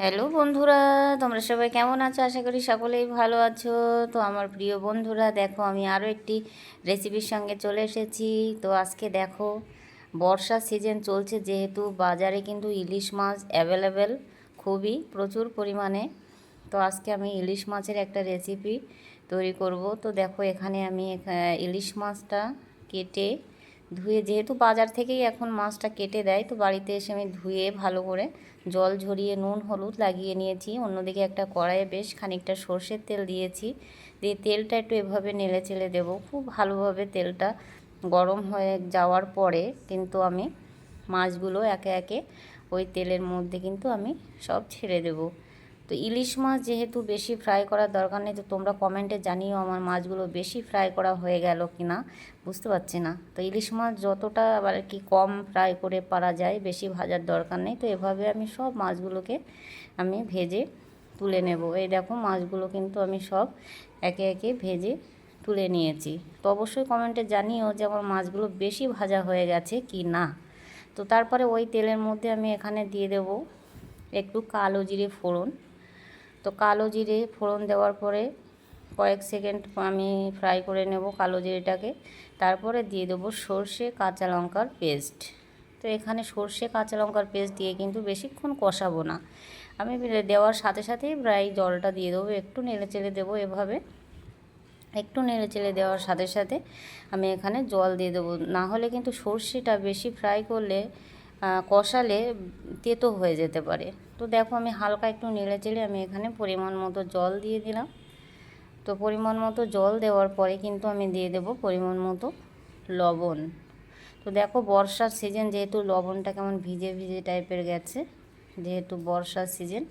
Hello বন্ধুরা, তোমরা সবাই কেমন আছো? আশা করি সকলেই ভালো আছো। তো আমার প্রিয় বন্ধুরা, দেখো আমি আরও একটি রেসিপির সঙ্গে চলে এসেছি। তো আজকে দেখো, বর্ষার সিজন চলছে যেহেতু বাজারে কিন্তু ইলিশ মাছ অ্যাভেলেবেল খুবই, প্রচুর পরিমাণে। তো আজকে আমি ইলিশ মাছের একটা রেসিপি তৈরি করব। তো দেখো এখানে আমি ইলিশ মাছটা কেটে ধুয়ে যেহেতু বাজার থেকেই এখন মাছটা কেটে দেয়, তো বাড়িতে এসে আমি ধুয়ে ভালো করে জল ঝরিয়ে নুন, হলুদ লাগিয়ে নিয়েছি। অন্যদিকে একটা কড়াইয়ে বেশ খানিকটা সর্ষের তেল দিয়েছি। দিয়ে তেলটা একটু এভাবে নেড়ে চেলে দেবো। খুব ভালোভাবে তেলটা গরম হয়ে যাওয়ার পরে কিন্তু আমি মাছগুলো একে একে ওই তেলের মধ্যে কিন্তু আমি সব ছেড়ে দেবো। তো ইলিশ মাছ যেহেতু বেশি ফ্রাই করার দরকার নেই, তো তোমরা কমেন্টে জানিও আমার মাছগুলো বেশি ফ্রাই করা হয়ে গেল কি না বুঝতে পারছি না। তো ইলিশ মাছ যতটা আবার কি কম ফ্রাই করে পারা যায়, বেশি ভাজার দরকার নেই, তো এভাবে আমি সব মাছগুলোকে আমি ভেজে তুলে নেব। এই দেখো মাছগুলো কিন্তু আমি সব একে একে ভেজে তুলে নিয়েছি। তো অবশ্যই কমেন্টে জানিও যে আমার মাছগুলো বেশি ভাজা হয়ে গেছে কি না তো তারপরে ওই তেলের মধ্যে আমি এখানে দিয়ে দেব একটু কালো জিরে ফোড়ন। তো কালো জিরে ফোড়ন দেওয়ার পরে কয়েক সেকেন্ড আমি ফ্রাই করে নেব কালো জিরেটাকে। তারপরে দিয়ে দেবো সর্ষে কাঁচা লঙ্কার পেস্ট। তো এখানে সর্ষে কাঁচা লঙ্কার পেস্ট দিয়ে কিন্তু বেশিক্ষণ কষাবো না। আমি দেওয়ার সাথে সাথেই প্রায় জলটা দিয়ে দেবো, একটু নেড়ে চেড়ে দেবো এভাবে। একটু নেড়ে চেড়ে দেওয়ার সাথে সাথে আমি এখানে জল দিয়ে দেবো। না হলে কিন্তু সর্ষেটা বেশি ফ্রাই করলে কষালে তেতো হয়ে যেতে পারে। তো দেখো আমি হালকা একটু নেড়ে চেড়ে আমি এখানে পরিমাণ মতো জল দিয়ে দিলাম। তো পরিমাণ মতো জল দেওয়ার পরে কিন্তু আমি দিয়ে দেব পরিমাণ মতো লবণ। তো দেখো বর্ষার সিজন যেহেতু লবণটা কেমন ভিজে ভিজে টাইপের গেছে, যেহেতু বর্ষার সিজন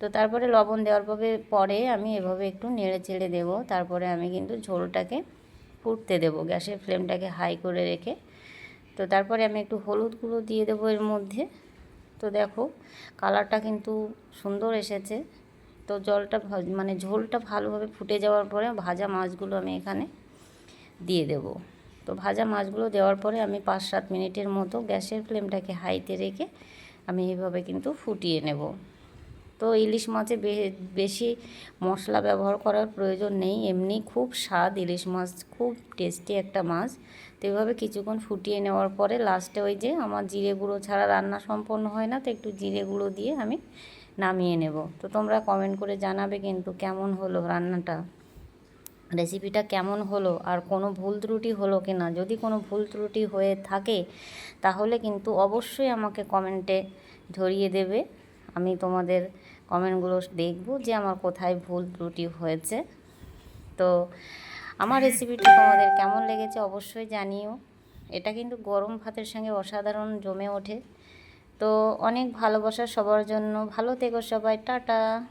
তো তারপরে লবণ দেওয়ার পরে পরে আমি এভাবে একটু নেড়ে চেড়ে দেবো। তারপরে আমি কিন্তু ঝোলটাকে ফুটতে দেবো, গ্যাসের ফ্লেমটাকে হাই করে রেখে। তো তারপরে আমি একটু হলুদ গুঁড়ো দিয়ে দেবো এর মধ্যে। তো দেখো, কালারটা কিন্তু সুন্দর এসেছে। তো জলটা মানে ঝোলটা ভালোভাবে ফুটে যাওয়ার পরে ভাজা মাছগুলো আমি এখানে দিয়ে দেব। তো ভাজা মাছগুলো দেওয়ার পরে আমি পাঁচ সাত মিনিটের মতো গ্যাসের ফ্লেমটাকে হাইতে রেখে আমি এইভাবে কিন্তু ফুটিয়ে নেব। তো ইলিশ মাছে বেশি মশলা ব্যবহার করার প্রয়োজন নেই, এমনি খুব স্বাদ ইলিশ মাছ, খুব টেস্টি একটা মাছ। তো এভাবে কিছুক্ষণ ফুটিয়ে নেওয়ার পরে লাস্টে ওই যে আমার জিরে গুঁড়ো ছাড়া রান্না সম্পন্ন হয় না, তো একটু জিরে গুঁড়ো দিয়ে আমি নামিয়ে নেব। তো তোমরা কমেন্ট করে জানাবে কিন্তু কেমন হলো রান্নাটা? রেসিপিটা কেমন হলো? আর কোনো ভুল ত্রুটি হলো কি না যদি কোনো ভুল ত্রুটি হয়ে থাকে, তাহলে কিন্তু অবশ্যই আমাকে কমেন্টে ধরিয়ে দেবে। আমি তোমাদের কমেন্টগুলো দেখব যে আমার কোথায় ভুল ত্রুটি হয়েছে। তো আমার রেসিপিটা তোমাদের কেমন লেগেছে অবশ্যই জানিও। এটা কিন্তু গরম ভাতের সঙ্গে অসাধারণ জমে ওঠে। তো অনেক ভালোবাসা সবার জন্য। ভালো থেকো সবাই, টাটা।